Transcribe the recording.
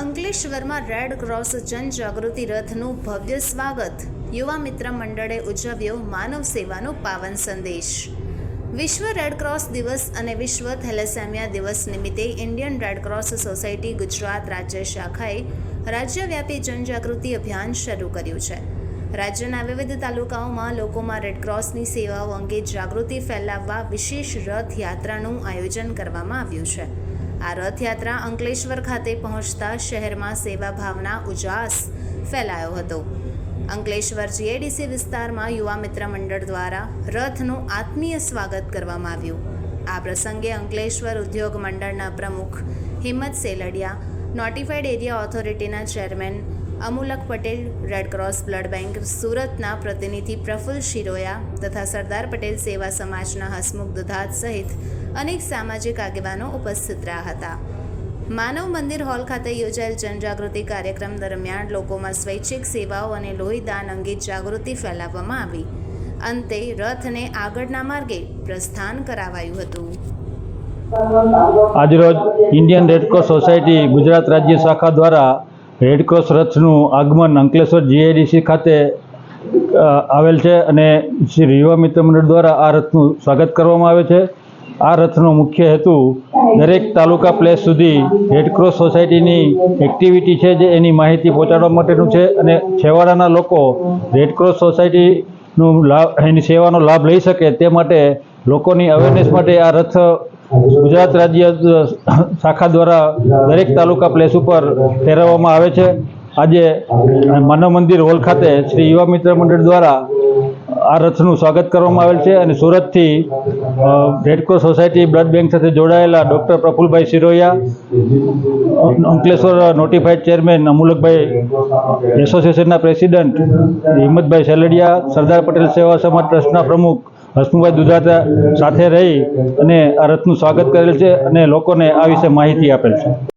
અંકલેશ્વરમાં red cross જનજાગૃતિ રથનું ભવ્ય સ્વાગત. યુવા મિત્ર મંડળે ઉજવ્યો માનવ સેવાનો પાવન સંદેશ. વિશ્વ રેડ ક્રોસ દિવસ અને વિશ્વ થેલેસેમિયા દિવસ નિમિત્તે Indian red cross society Gujarat રાજ્ય શાખાએ રાજ્યવ્યાપી જનજાગૃતિ અભિયાન શરૂ કર્યું છે. રાજ્યના વિવિધ તાલુકાઓમાં લોકોમાં રેડ ક્રોસની સેવાઓ અંગે જાગૃતિ ફેલાવવા વિશેષ રથયાત્રાનું આયોજન કરવામાં આવ્યું છે. આ રથયાત્રા અંકલેશ્વર ખાતે પહોંચતા શહેરમાં સેવા ભાવના ઉજાસ ફેલાયો હતો. અંકલેશ્વર જીએડીસી વિસ્તારમાં યુવા મિત્ર મંડળ દ્વારા રથનું આત્મીય સ્વાગત કરવામાં આવ્યું. આ પ્રસંગે અંકલેશ્વર ઉદ્યોગ મંડળના પ્રમુખ Himmat Seldiya notified area ઓથોરિટીના chairman Amulak Patel red blood bank સુરતના પ્રતિનિધિ પ્રફુલ્લ શિરોયા તથા સરદાર પટેલ સેવા સમાજના હસમુખ દુધાત સહિત અનેક સામાજિક આગેવાનો ઉપસ્થિત રહ્યા હતા. માનવ મંદિર હોલ ખાતે યોજાયેલ જનજાગૃતિ કાર્યક્રમ દરમિયાન લોકોમાં સ્વૈચ્છિક સેવાઓ અને લોહીદાન અંગે જાગૃતિ ફેલાવવામાં આવી. અંતે રથને આગળના માર્ગે પ્રસ્થાન કરાવાયું હતું. આજરોજ ઇન્ડિયન રેડક્રોસ સોસાયટી ગુજરાત રાજ્ય શાખા દ્વારા રેડક્રોસ રથનું આગમન અંકલેશ્વર જીઆઈડીસી ખાતે આવેલ છે અને શ્રી યુવા મિત્ર મંડળ દ્વારા આ રથનું સ્વાગત કરવામાં આવે છે. આ રથનો મુખ્ય હેતુ દરેક તાલુકા પ્લેસ સુધી રેડક્રોસ સોસાયટીની એક્ટિવિટી છે જે એની માહિતી પહોંચાડવા માટેનું છે અને છેવાડાના લોકો રેડક્રોસ સોસાયટીનું લાભ, એની સેવાનો લાભ લઈ શકે તે માટે લોકોની અવેરનેસ માટે આ રથ ગુજરાત રાજ્ય શાખા દ્વારા દરેક તાલુકા પ્લેસ ઉપર ફેરવવામાં આવે છે. આજે માનવ મંદિર હોલ ખાતે શ્રી યુવા મિત્ર મંડળ દ્વારા આ રથનું સ્વાગત કરવામાં આવેલ છે અને સુરતથી રેડક્રોસ સોસાયટી બ્લડ બેંક સાથે જોડાયેલા doctor Prafulbhai Shiroya Ankleshwar notified chairman Amulakbhai એસોસિએશનના પ્રેસિડન્ટ હિંમતભાઈ સેલડિયા, સરદાર પટેલ સેવા સમાજ ટ્રસ્ટના પ્રમુખ હસમુભાઈ દુધાતા સાથે રહી અને આ રથનું સ્વાગત કરેલ છે અને લોકોને આ વિશે માહિતી આપેલ છે.